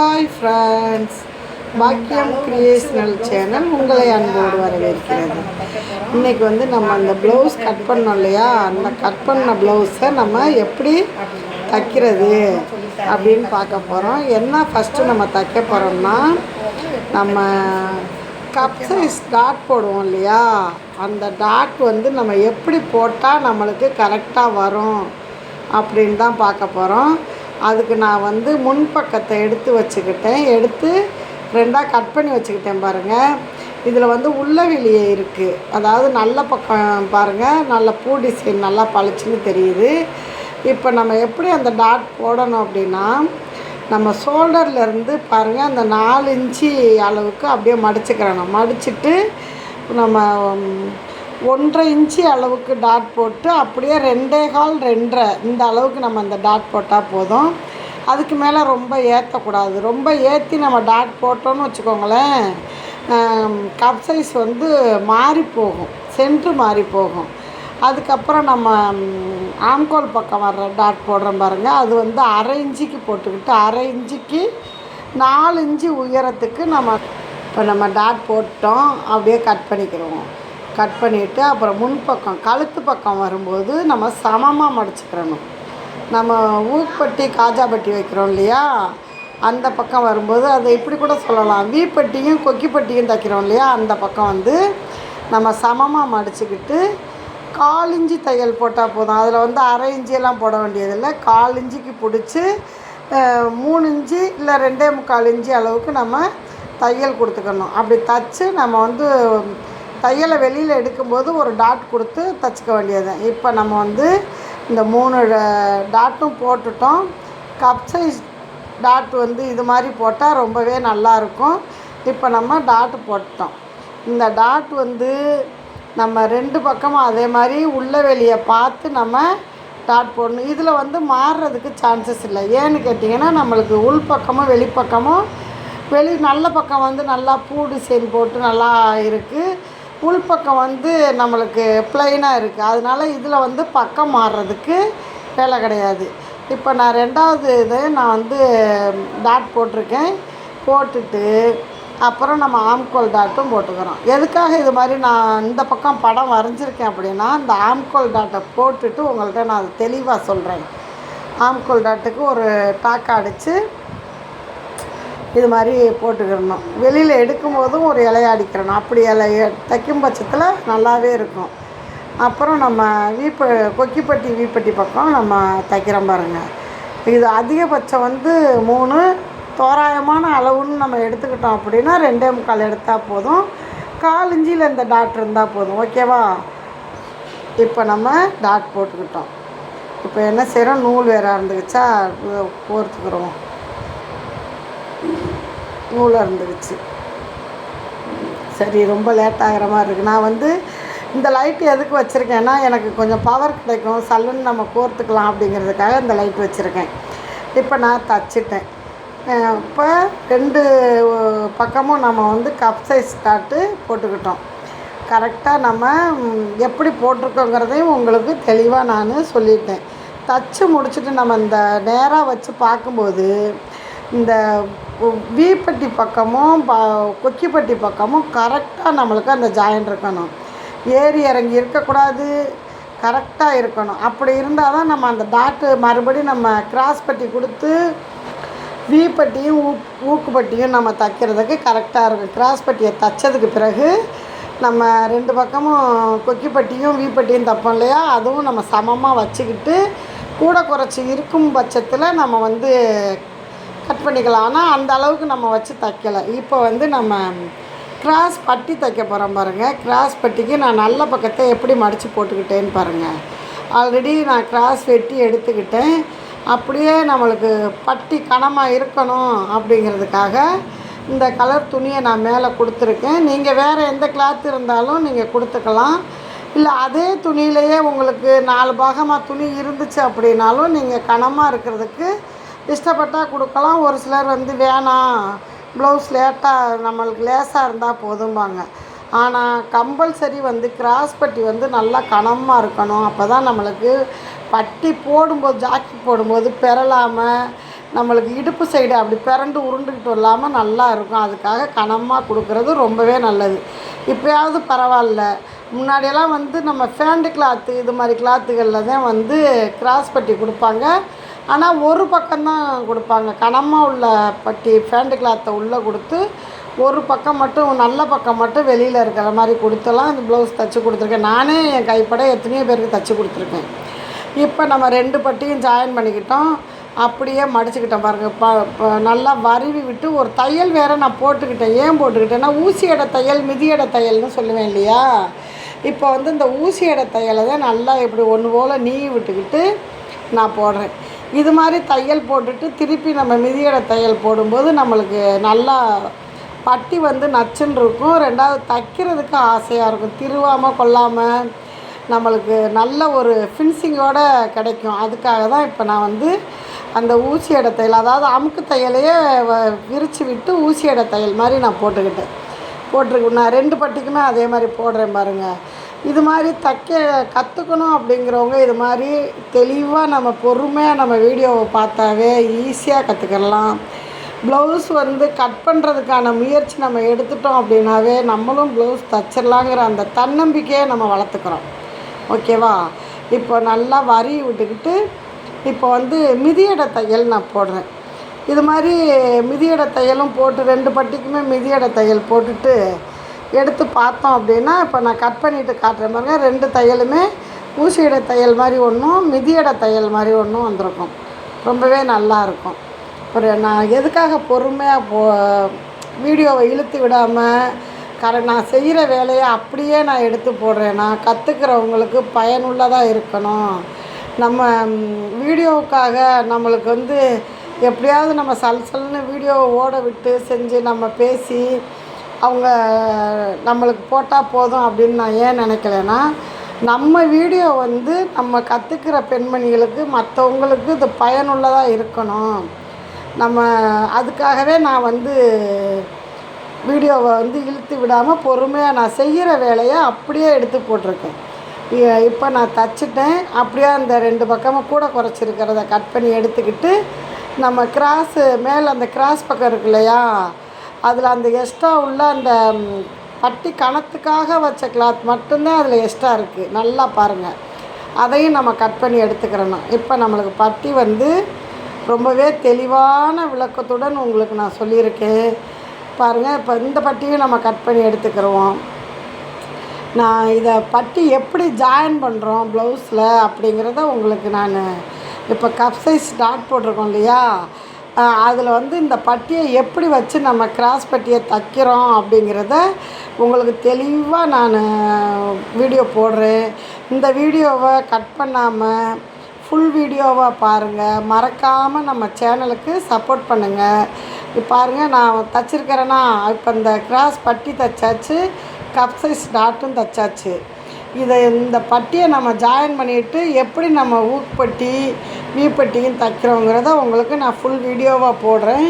Hi friends Bakkiyam creational channel உங்களை அன்போடு வரவேற்கிறது. இன்றைக்கி வந்து நம்ம அந்த ப்ளவுஸ் கட் பண்ணோம் இல்லையா? அந்த கட் பண்ண ப்ளவுஸை நம்ம எப்படி தைக்கிறது அப்படின்னு பார்க்க போகிறோம் என்ன ஃபஸ்ட்டு நம்ம தைக்க போகிறோம்னா நம்ம கப் சைஸ் டாட் போடுவோம் இல்லையா? அந்த டாட் வந்து நம்ம எப்படி போட்டால் நம்மளுக்கு கரெக்டாக வரும் அப்படின்னு தான் பார்க்க போகிறோம் அதுக்கு நான் வந்து முன்பக்கத்தை எடுத்து வச்சுக்கிட்டேன். எடுத்து ரெண்டாக கட் பண்ணி வச்சுக்கிட்டேன் பாருங்கள் இதில் வந்து உள்ளவெளியே இருக்குது அதாவது நல்ல பக்கம் பாருங்கள் நல்ல பூ டிசைன் நல்லா பளிச்சுன்னு தெரியுது. இப்போ நம்ம எப்படி அந்த டாட் போடணும் அப்படின்னா நம்ம ஷோல்டர்லேருந்து பாருங்கள் அந்த நாலு இன்ச்சு அளவுக்கு அப்படியே மடிச்சுக்கிறணும். மடிச்சிட்டு நம்ம ஒன்றரை இன்ச்சு அளவுக்கு டாட் போட்டு அப்படியே ரெண்டே கால் ரெண்டரை இந்த அளவுக்கு நம்ம அந்த டாட் போட்டால் போதும். அதுக்கு மேலே ரொம்ப ஏற்றக்கூடாது ரொம்ப ஏற்றி நம்ம டாட் போட்டோம்னு வச்சுக்கோங்களேன் கப் சைஸ் வந்து மாறி போகும். சென்ட்ரு மாறி போகும். அதுக்கப்புறம் நம்ம ஆம்கோல் பக்கம் வர்ற டாட் போடுறோம் பாருங்கள் அது வந்து அரை இஞ்சிக்கு போட்டுக்கிட்டு அரை இஞ்சிக்கு நாலு இஞ்சி உயரத்துக்கு நம்ம இப்போ நம்ம டாட் போட்டோம் அப்படியே கட் பண்ணிக்கிறோம் கட் பண்ணிவிட்டு அப்புறம் முன்பக்கம் கழுத்து பக்கம் வரும்போது நம்ம சமமாக மடிச்சுக்கிறணும். நம்ம ஊப்பட்டி காஜாபட்டி வைக்கிறோம் இல்லையா? அந்த பக்கம் வரும்போது அதை இப்படி கூட சொல்லலாம். வீப்பட்டியும் கொக்கிப்பட்டியும் தைக்கிறோம் இல்லையா? அந்த பக்கம் வந்து நம்ம சமமாக மடிச்சுக்கிட்டு கால் இஞ்சி தையல் போட்டால் போதும். அதில் வந்து அரை இஞ்சியெல்லாம் போட வேண்டியதில்லை. கால் இஞ்சிக்கு பிடிச்சி மூணு இஞ்சி இல்லை ரெண்டே முக்கால் இஞ்சி அளவுக்கு நம்ம தையல் கொடுத்துக்கணும். அப்படி தச்சு நம்ம வந்து தையலை வெளியில் எடுக்கும்போது ஒரு டாட் கொடுத்து தச்சுக்க வேண்டியது இப்போ நம்ம வந்து இந்த மூணு ட- டாட்டும் போட்டுட்டோம். கப் சைஸ் டாட் வந்து இது மாதிரி போட்டால் ரொம்பவே நல்லா இருக்கும். இப்போ நம்ம டாட் போட்டோம் இந்த டாட் வந்து நம்ம ரெண்டு பக்கமும் அதே மாதிரி உள்ள வெளியை பார்த்து நம்ம டாட் போடணும். இதில் வந்து மாறுறதுக்கு சான்சஸ் இல்லை. ஏன்னு கேட்டிங்கன்னா நம்மளுக்கு உள் பக்கமும் வெளிப்பக்கமும் வெளி நல்ல பக்கம் வந்து நல்லா பூ டிசைன் போட்டு நல்லா இருக்குது உள்பக்கம் வந்து நம்மளுக்கு ப்ளைனாக இருக்குது அதனால் இதில் வந்து பக்கம் மாறுறதுக்கு வேலை கிடையாது. இப்போ நான் ரெண்டாவது இது நான் வந்து டாட் போட்டிருக்கேன். போட்டுட்டு அப்புறம் நம்ம ஆம்கோல் டாட்டும் போட்டுக்கிறோம். எதுக்காக இது மாதிரி நான் இந்த பக்கம் படம் வரைஞ்சிருக்கேன் அப்படின்னா இந்த ஆம்கோல் டாட்டை போட்டுட்டு உங்கள்கிட்ட நான் அதை தெளிவாக சொல்கிறேன் ஆம்கோல் டாட்டுக்கு ஒரு டாக்கா அடித்து இது மாதிரி போட்டுக்கிடணும். வெளியில் எடுக்கும்போதும் ஒரு இலைய அடிக்கிறணும். அப்படி இலைய தைக்கும் பட்சத்தில் நல்லாவே இருக்கும். அப்புறம் நம்ம வீப்ப கொக்கிப்பட்டி வீப்பட்டி பக்கம் நம்ம தைக்கிறோம் பாருங்கள் இது அதிகபட்சம் வந்து மூணு. தோராயமான அளவுன்னு நம்ம எடுத்துக்கிட்டோம் அப்படின்னா ரெண்டே முக்கால் எடுத்தால் போதும். கால் இஞ்சியில் இந்த டாட் இருந்தால் போதும். ஓகேவா இப்போ நம்ம டாட் போட்டுக்கிட்டோம். இப்போ என்ன செய்கிறோம் நூல் வேற இருந்துக்குச்சா கோர்த்துக்கிறோம் நூலாக இருந்துருச்சு. சரி ரொம்ப லேட் ஆகிற மாதிரி இருக்குது நான் வந்து இந்த லைட் எதுக்கு வச்சுருக்கேன்னா எனக்கு கொஞ்சம் பவர் கிடைக்கும். சல்லுன்னு நம்ம கோர்த்துக்கலாம் அப்படிங்கிறதுக்காக இந்த லைட் வச்சுருக்கேன். இப்போ நான் தச்சிட்டேன். இப்போ ரெண்டு பக்கமும் நம்ம வந்து கப் சைஸ் காட்டு போட்டுக்கிட்டோம். கரெக்டாக நம்ம எப்படி போட்டிருக்கோங்கிறதையும் உங்களுக்கு தெளிவாக நான் சொல்லிட்டேன். தச்சு முடிச்சுட்டு நம்ம இந்த நேராக வச்சு பார்க்கும்போது இந்த வீப்பட்டி பக்கமும் ப கொக்கிப்பட்டி பக்கமும் கரெக்டாக நம்மளுக்கு அந்த ஜாயின் இருக்கணும். ஏறி இறங்கி இருக்கக்கூடாது கரெக்டாக இருக்கணும். அப்படி இருந்தால் தான் நம்ம அந்த டாட்டு மறுபடியும் நம்ம கிராஸ் பட்டி கொடுத்து வீப்பட்டியும் ஊ ஊக் நம்ம தைக்கிறதுக்கு கரெக்டாக இருக்கும். கிராஸ் பட்டியை தைச்சதுக்கு பிறகு நம்ம ரெண்டு பக்கமும் கொக்கிப்பட்டியும் வீப்பட்டியும் தப்போம் தைப்போம் இல்லையா? அதுவும் நம்ம சமமாக வச்சுக்கிட்டு கூட குறைச்சி இருக்கும் பட்சத்தில் நம்ம வந்து கட் பண்ணிக்கலாம். ஆனால் அந்த அளவுக்கு நம்ம வச்சு தைக்கலை. இப்போ வந்து நம்ம கிராஸ் பட்டி தைக்க போகிறோம் பாருங்கள் கிராஸ் பட்டிக்கு நான் நல்ல பக்கத்தை எப்படி மடித்து போட்டுக்கிட்டேன்னு பாருங்கள் ஆல்ரெடி நான் கிராஸ் வெட்டி எடுத்துக்கிட்டேன். அப்படியே நம்மளுக்கு பட்டி கனமாக இருக்கணும் அப்படிங்கிறதுக்காக இந்த கலர் துணியை நான் மேலே கொடுத்துருக்கேன். நீங்கள் வேறு எந்த கிளாத் இருந்தாலும் நீங்கள் கொடுத்துக்கலாம். இல்லை அதே துணியிலையே உங்களுக்கு நாலு பாகமாக துணி இருந்துச்சு அப்படின்னாலும் நீங்கள் கனமாக இருக்கிறதுக்கு இஷ்டப்பட்டால் கொடுக்கலாம். ஒரு சிலர் வந்து வேணாம். ப்ளவுஸ் லேட்டாக நம்மளுக்கு லேசாக இருந்தால் போதும்பாங்க. ஆனால் கம்பல்சரி வந்து கிராஸ் பட்டி வந்து நல்லா கனமாக இருக்கணும். அப்போ தான் நம்மளுக்கு பட்டி போடும்போது ஜாக்கெட் போடும்போது பெறலாமல் நம்மளுக்கு இடுப்பு சைடு அப்படி பிறண்டு உருண்டுக்கிட்டு இல்லாமல் நல்லா இருக்கும். அதுக்காக கனமாக கொடுக்குறது ரொம்பவே நல்லது. இப்போயாவது பரவாயில்ல. முன்னாடியெல்லாம் வந்து நம்ம ஃபேண்டு கிளாத்து இது மாதிரி கிளாத்துகளில் தான் வந்து கிராஸ் பட்டி கொடுப்பாங்க. ஆனால் ஒரு பக்கம்தான் கொடுப்பாங்க. கனமாக உள்ள பட்டி ஃபேண்டு கிளாத்தை உள்ளே கொடுத்து ஒரு பக்கம் மட்டும் நல்ல பக்கம் மட்டும் வெளியில் இருக்கிற மாதிரி கொடுத்தெல்லாம் இந்த ப்ளவுஸ் தைச்சி கொடுத்துருக்கேன். நானே என் கைப்பட எத்தனையோ பேருக்கு தைச்சி கொடுத்துருக்கேன். இப்போ நம்ம ரெண்டு பட்டியும் ஜாயின் பண்ணிக்கிட்டோம். அப்படியே மடிச்சுக்கிட்டேன் பாருங்கள் ப நல்லா வருவி விட்டு ஒரு தையல் வேறு நான் போட்டுக்கிட்டேன். ஏன் போட்டுக்கிட்டேன்னா ஊசியடை தையல் மிதி தையல்னு சொல்லுவேன் இல்லையா? இப்போ வந்து இந்த ஊசியடை தையலை தான் நல்லா இப்படி ஒன்று போல் நீவி விட்டுக்கிட்டு நான் போடுறேன். இது மாதிரி தையல் போட்டுட்டு திருப்பி நம்ம மிதியடை தையல் போடும்போது நம்மளுக்கு நல்லா பட்டி வந்து நச்சுன்னு இருக்கும். ரெண்டாவது தைக்கிறதுக்கு ஆசையாக இருக்கும். திருவாமல் கொள்ளாமல் நம்மளுக்கு நல்ல ஒரு ஃபின்சிங்கோட கிடைக்கும். அதுக்காக தான் இப்போ நான் வந்து அந்த ஊசி தையல் அதாவது அமுக்கு தையலையே வ- விரிச்சு விட்டு ஊசி தையல் மாதிரி நான் போட்டுக்கிட்டேன். போட்டிருக்கு நான் ரெண்டு பட்டிக்குமே அதே மாதிரி போடுறேன் பாருங்கள் இது மாதிரி தைக்க கற்றுக்கணும் அப்படிங்கிறவங்க இது மாதிரி தெளிவாக நம்ம பொறுமையாக நம்ம வீடியோவை பார்த்தாவே ஈஸியாக கற்றுக்கலாம் ப்ளவுஸ் வந்து கட் பண்ணுறதுக்கான முயற்சி நம்ம எடுத்துட்டோம் அப்படின்னாவே நம்மளும் ப்ளவுஸ் தச்சிடலாங்கிற அந்த தன்னம்பிக்கையை நம்ம வளர்த்துக்கிறோம். ஓகேவா இப்போ நல்லா வரி விட்டுக்கிட்டு இப்போ வந்து மிதியடை தையல் நான் போடுறேன். இது மாதிரி மிதியடை தையலும் போட்டு ரெண்டு பட்டிக்குமே மிதியடை தையல் போட்டுட்டு எடுத்து பார்த்தோம் அப்படின்னா இப்போ நான் கட் பண்ணிட்டு காட்டுறேன் பாருங்க ரெண்டு தையலுமே ஊசியோட தையல் மாதிரி ஒன்றும் மிதியோட தையல் மாதிரி ஒன்றும் வந்திருக்கும். ரொம்பவே நல்லா இருக்கும். ஒரு நான் எதுக்காக பொறுமையாக போ வீடியோவை இழுத்து விடாமல் கர நான் செய்கிற வேலையை அப்படியே நான் எடுத்து போடுறேன்னா கற்றுக்கிறவங்களுக்கு பயனுள்ளதாக இருக்கணும். நம்ம வீடியோவுக்காக நம்மளுக்கு வந்து எப்படியாவது நம்ம சல்சல்னு வீடியோவை ஓட விட்டு செஞ்சு நம்ம பேசி அவங்க நம்மளுக்கு போட்டால் போதும் அப்படின்னு நான் ஏன் நினைக்கலன்னா நம்ம வீடியோ வந்து நம்ம கற்றுக்கிற பெண்மணிகளுக்கு மற்றவங்களுக்கு இது பயனுள்ளதாக இருக்கணும். நம்ம அதுக்காகவே நான் வந்து வீடியோவை வந்து இழுத்து விடாமல் பொறுமையாக நான் செய்கிற வேலையை அப்படியே எடுத்து போட்டிருக்கேன். இப்போ நான் தச்சுட்டேன். அப்படியே அந்த ரெண்டு பக்கமும் கூட குறைச்சிருக்கிறத கட் பண்ணி எடுத்துக்கிட்டு நம்ம கிராஸு மேலே அந்த கிராஸ் பக்கம் இருக்கு இல்லையா அதில் அந்த எக்ஸ்ட்ரா உள்ள அந்த பட்டி கணத்துக்காக வச்ச கிளாத் மட்டும்தான் அதில் எக்ஸ்ட்ரா இருக்குது நல்லா பாருங்கள் அதையும் நம்ம கட் பண்ணி எடுத்துக்கிறணும். இப்போ நம்மளுக்கு பட்டி வந்து ரொம்பவே தெளிவான விளக்கத்துடன் உங்களுக்கு நான் சொல்லியிருக்கேன். பாருங்கள் இப்போ இந்த பட்டியும் நம்ம கட் பண்ணி எடுத்துக்கிறோம். நான் இதை பட்டி எப்படி ஜாயின் பண்ணுறோம் ப்ளவுஸில் அப்படிங்கிறத உங்களுக்கு நான் இப்போ கப் சைஸ் டாட் போட்டிருக்கோம் இல்லையா? அதில் வந்து இந்த பட்டியை எப்படி வச்சு நம்ம கிராஸ் பட்டியை தைக்கிறோம் அப்படிங்கிறத உங்களுக்கு தெளிவாக நான் வீடியோ போடுறேன். இந்த வீடியோவை கட் பண்ணாமல் ஃபுல் வீடியோவாக பாருங்கள் மறக்காமல் நம்ம சேனலுக்கு சப்போர்ட் பண்ணுங்கள் பாருங்கள் நான் தச்சிருக்கிறேன்னா இப்போ இந்த கிராஸ் பட்டி தைச்சாச்சு கப் சைஸ் டாட்டும் தைச்சாச்சு. இதை இந்த பட்டியை நம்ம ஜாயின் பண்ணிவிட்டு எப்படி நம்ம ஊக்குப்பட்டி வீப்பட்டியும் தைக்கிறோங்கிறத உங்களுக்கு நான் ஃபுல் வீடியோவாக போடுறேன்.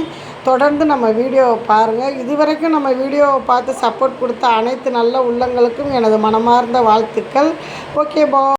தொடர்ந்து நம்ம வீடியோவை பாருங்கள் இதுவரைக்கும் நம்ம வீடியோவை பார்த்து சப்போர்ட் கொடுத்த அனைத்து நல்ல உள்ளங்களுக்கும் எனது மனமார்ந்த வாழ்த்துக்கள். ஓகே பா